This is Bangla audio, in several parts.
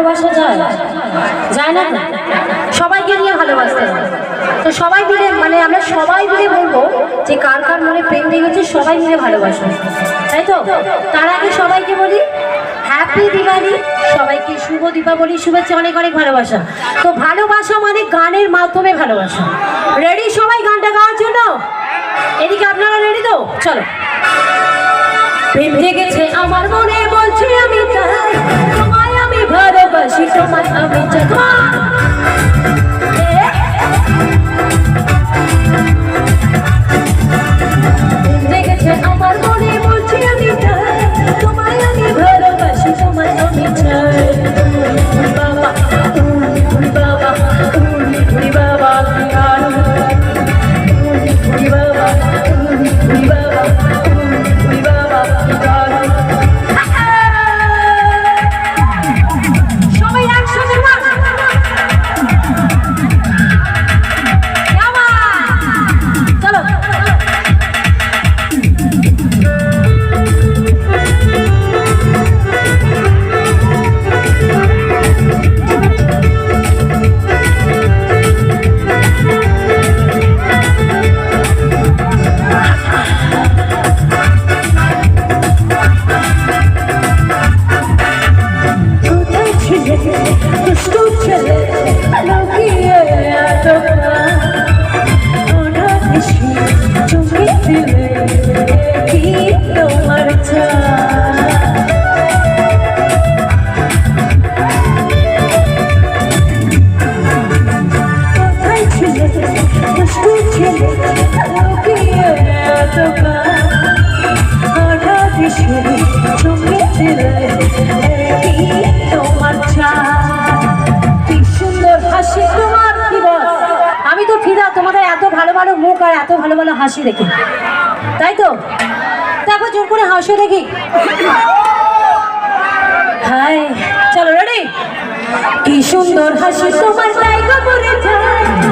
ভালোবাসা যায়? যায় না সবাইকে নিয়ে ভালোবাসতে তো সবাই মিলে মানে আমরা সবাই মিলে বলব যে কার কার মনে প্রেম লেগেছে, সবাই মিলে ভালোবাসো। তাই তো? তার আগে সবাইকে বলি হ্যাপি দিওয়ালি সবাইকে শুভ দীপাবলি, শুভেচ্ছা, অনেক অনেক ভালোবাসা। তো ভালোবাসা মানে গানের মাধ্যমে ভালোবাসা। রেডি সবাই গানটা গাওয়ার জন্য? এদিকে আপনারা রেডি তো? চলো। প্রেম জেগেছে আমার মনে, বলছি আমি ভালোবাসি তোমায় আমি চাই এ, প্রেম আমি তো ফিদা, তোমাদের এত ভালো ভালো মুখ আর এত ভালো ভালো হাসি দেখি। তাই তো? দেখো, জোর করে হাসো দেখি। হাই চলো রেডি কি সুন্দর হাসি তোমার, তাই গোপনে যায়।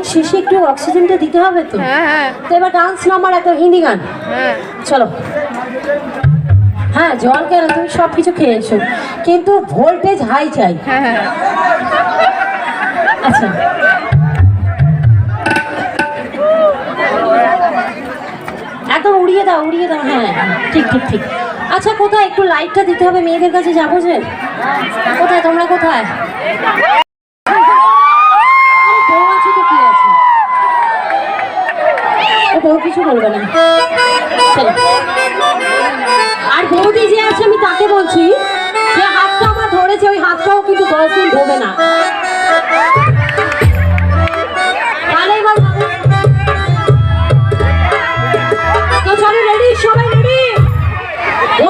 গানের শেষে একটু অক্সিজেনটা দিতে হবে তো? হ্যাঁ হ্যাঁ। তো এবার ডান্স নাম্বার এত হিন্দি গান। হ্যাঁ। চলো। হ্যাঁ জল কেন? তুমি সব কিছু খেয়েছো কিন্তু ভোল্টেজ হাই চাই। হ্যাঁ হ্যাঁ। আচ্ছা। একদম উড়িয়ে দাও উড়িয়ে দাও। হ্যাঁ ঠিক ঠিক ঠিক। আচ্ছা কোথায়? একটু লাইটটা দিতে হবে মেয়েদের কাছে যাব যে? কোথায়? তোমরা কোথায় আরে বউ আছে তো কি আছে ও বউ কিছু বলবে না। আর বৌদি যে আছে, আমি তাকে বলছি, যে হাতটা আমার ধরেছে, ওই হাতটাও কিন্তু দশ দিন ধোবে না।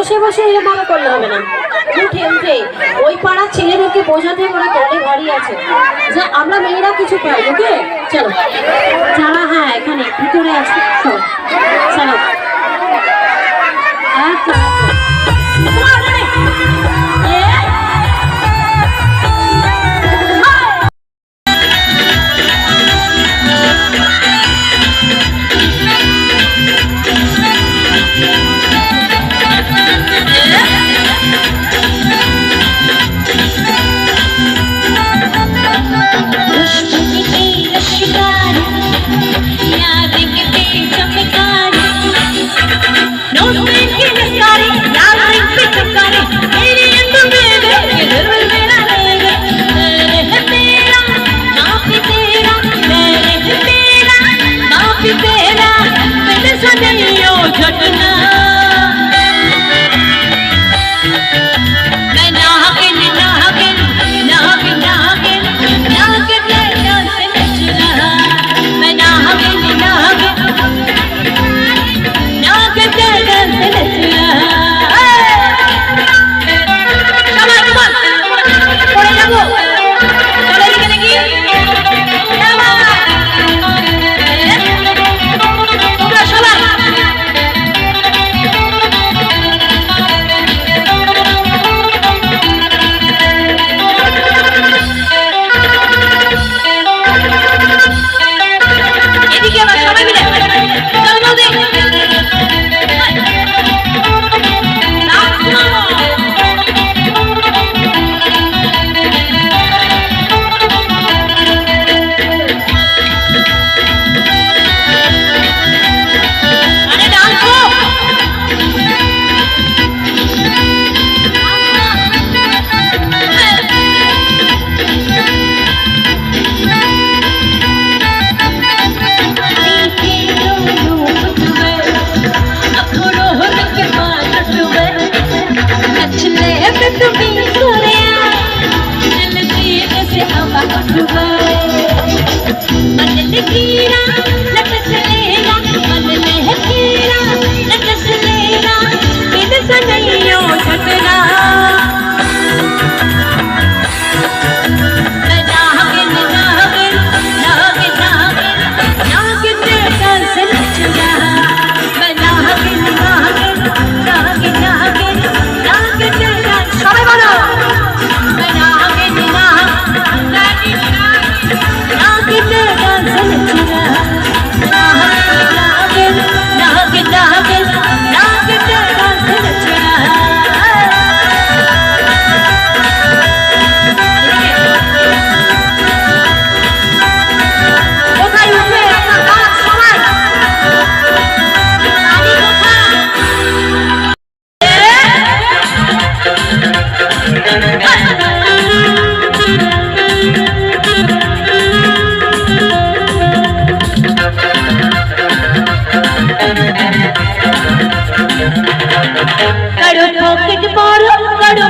বসে বসে মনে করলে হবে না। উঠে উঠে ওই পাড়া ছেলেদেরকে বোঝাতে ওরা দলে ঘরই আছে। যে আমরা মেয়েরা কিছু পাই, ওকে? চলো। যারা হ্যাঁ এখানে, ভিতরে আছে চলো।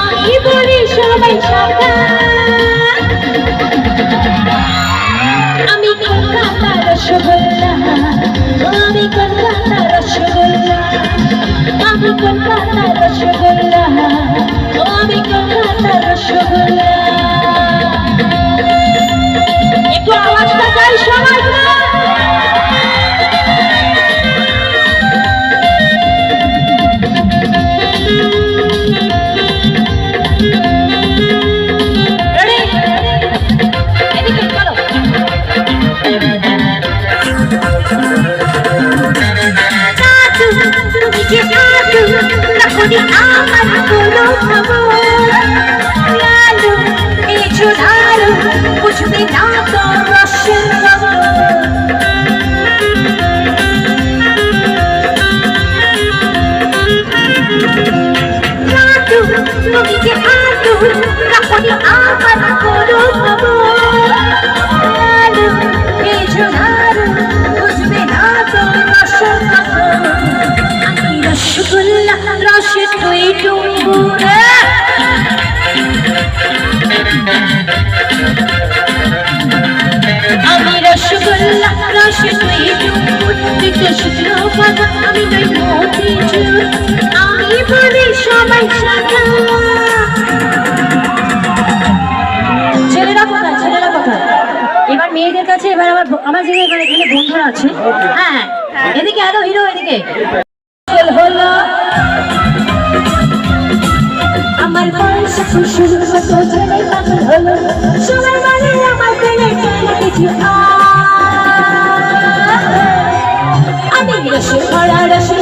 আমি বলি সবাই সাবধান। আমি কলকাতা রসগোল্লা, আমি কলকাতা রসগোল্লা। আমি কলকাতা রসগোল্লা, আমি কলকাতা রসগোল্লা। আসি হ্যাঁ, হ্যাঁ এদিকে আরও হিরো এদিকে। হলো। আমার পয়সা আমি রসে ভরা রসে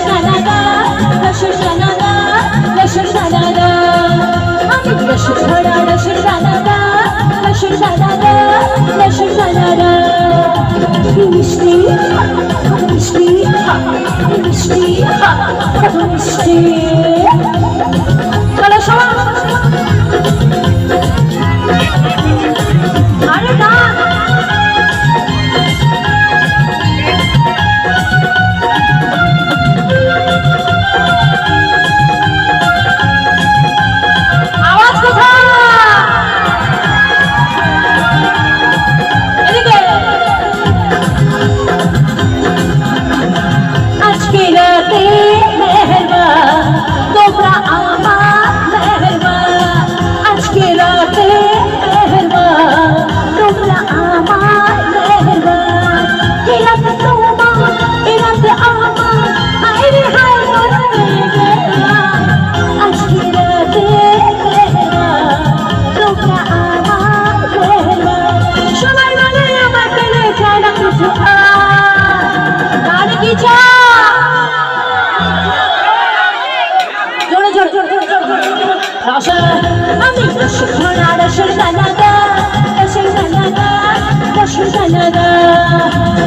সোনারা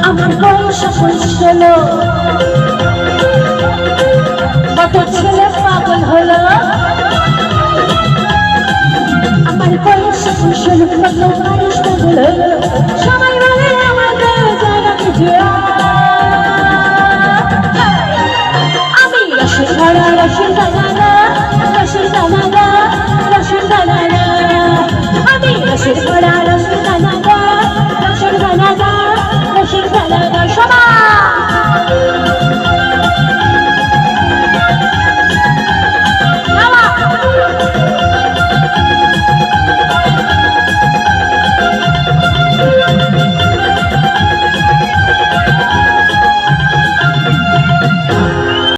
আমার বড় সফল ছিল। কত ছেলে পাগল হলো। আমার বড় সফল ছিল, কত মানুষ পাগল হলো। সবাই বলে আমাদের জানা কিছু আমি রসে ভরা রসে ভরা